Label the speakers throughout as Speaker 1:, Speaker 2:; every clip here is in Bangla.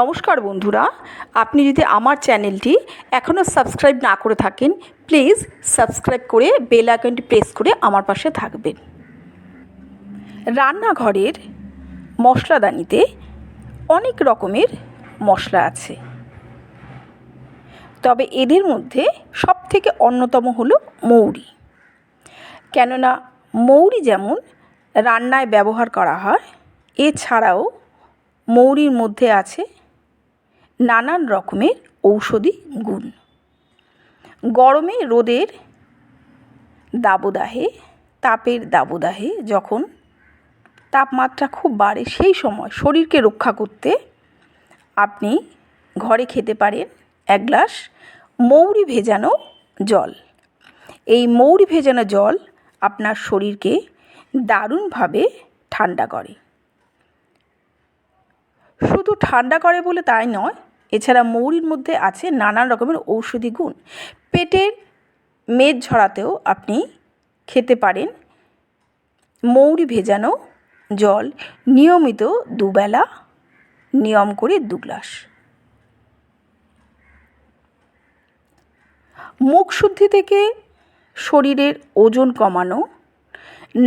Speaker 1: নমস্কার বন্ধুরা, আপনি যদি আমার চ্যানেলটি এখনও সাবস্ক্রাইব না করে থাকেন, প্লিজ সাবস্ক্রাইব করে বেল আইকনটি প্রেস করে আমার পাশে থাকবেন। রান্নাঘরের মশলাদানিতে অনেক রকমের মশলা আছে। তবে এদের মধ্যে সবথেকে অন্যতম হলো মৌরি। কেননা মৌরি যেমন রান্নায় ব্যবহার করা হয়, এছাড়াও মৌরির মধ্যে আছে নানান রকমের ঔষধি গুণ। গরমে রোদের দাবদাহে, তাপের দাবদাহে যখন তাপমাত্রা খুব বাড়ে, সেই সময় শরীরকে রক্ষা করতে আপনি ঘরে খেতে পারেন এক গ্লাস মৌরি ভেজানো জল। এই মৌরি ভেজানো জল আপনার শরীরকে দারুণভাবে ঠান্ডা করে। শুধু ঠান্ডা করে বলে তাই নয় এছাড়া মৌরির মধ্যে আছে নানান রকমের ঔষধি গুণ। পেটের মেদ ঝরাতেও আপনি খেতে পারেন। মৌরি ভেজানো জল, নিয়মিত দুবেলা নিয়ম করে দু গ্লাস। মুখ শুদ্ধি থেকে শরীরের ওজন কমানো,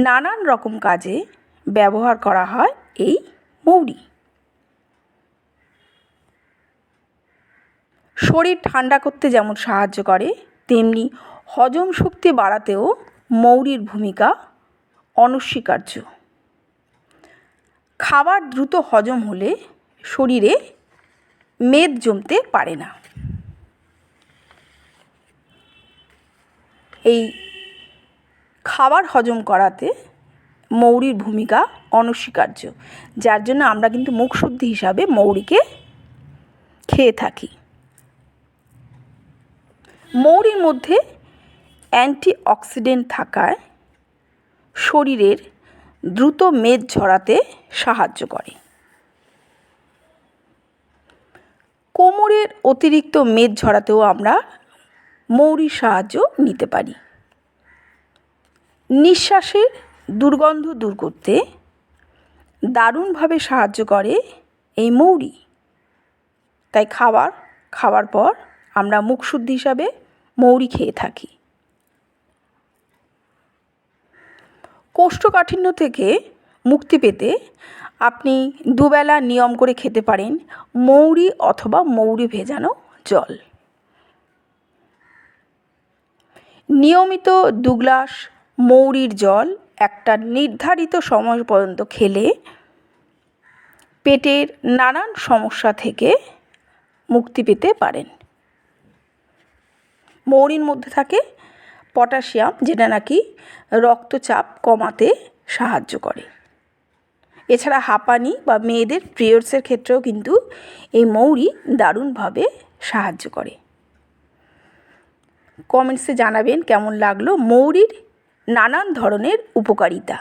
Speaker 1: নানান রকম কাজে ব্যবহার করা হয় এই মৌরি। শরীর ঠান্ডা করতে যেমন সাহায্য করে, তেমনি হজম শক্তি বাড়াতেও মৌরির ভূমিকা অনস্বীকার্য। খাবার দ্রুত হজম হলে শরীরে মেদ জমতে পারে না। এই খাবার হজম করাতে মৌরির ভূমিকা অনস্বীকার্য, যার জন্য আমরা কিন্তু মুখশুদ্ধি হিসাবে মৌরিকে খেয়ে থাকি। মৌরির মধ্যে অ্যান্টিঅক্সিডেন্ট থাকায় শরীরের দ্রুত মেদ ঝরাতে সাহায্য করে। কোমরের অতিরিক্ত মেদ ঝরাতেও আমরা মৌরির সাহায্য নিতে পারি। নিঃশ্বাসের দুর্গন্ধ দূর করতে দারুণভাবে সাহায্য করে এই মৌরি। তাই খাবার, খাওয়ার পর আমরা মুখশুদ্ধি হিসাবে মৌরি খেয়ে থাকি। কোষ্ঠকাঠিন্য থেকে মুক্তি পেতে আপনি দুবেলা নিয়ম করে খেতে পারেন মৌরি অথবা মৌরি ভেজানো জল। নিয়মিত দু গ্লাস মৌরির জল একটা নির্ধারিত সময় পর্যন্ত খেলে পেটের নানান সমস্যা থেকে মুক্তি পেতে পারেন। মৌরির মধ্যে থাকে পটাশিয়াম, যেটা নাকি রক্তচাপ কমাতে সাহায্য করে। এছাড়া হাঁপানি বা মেয়েদের পিরিয়ডসের ক্ষেত্রেও কিন্তু এই মৌরি দারুণভাবে সাহায্য করে। কমেন্টসে জানাবেন কেমন লাগল মৌরির নানান ধরনের উপকারিতা।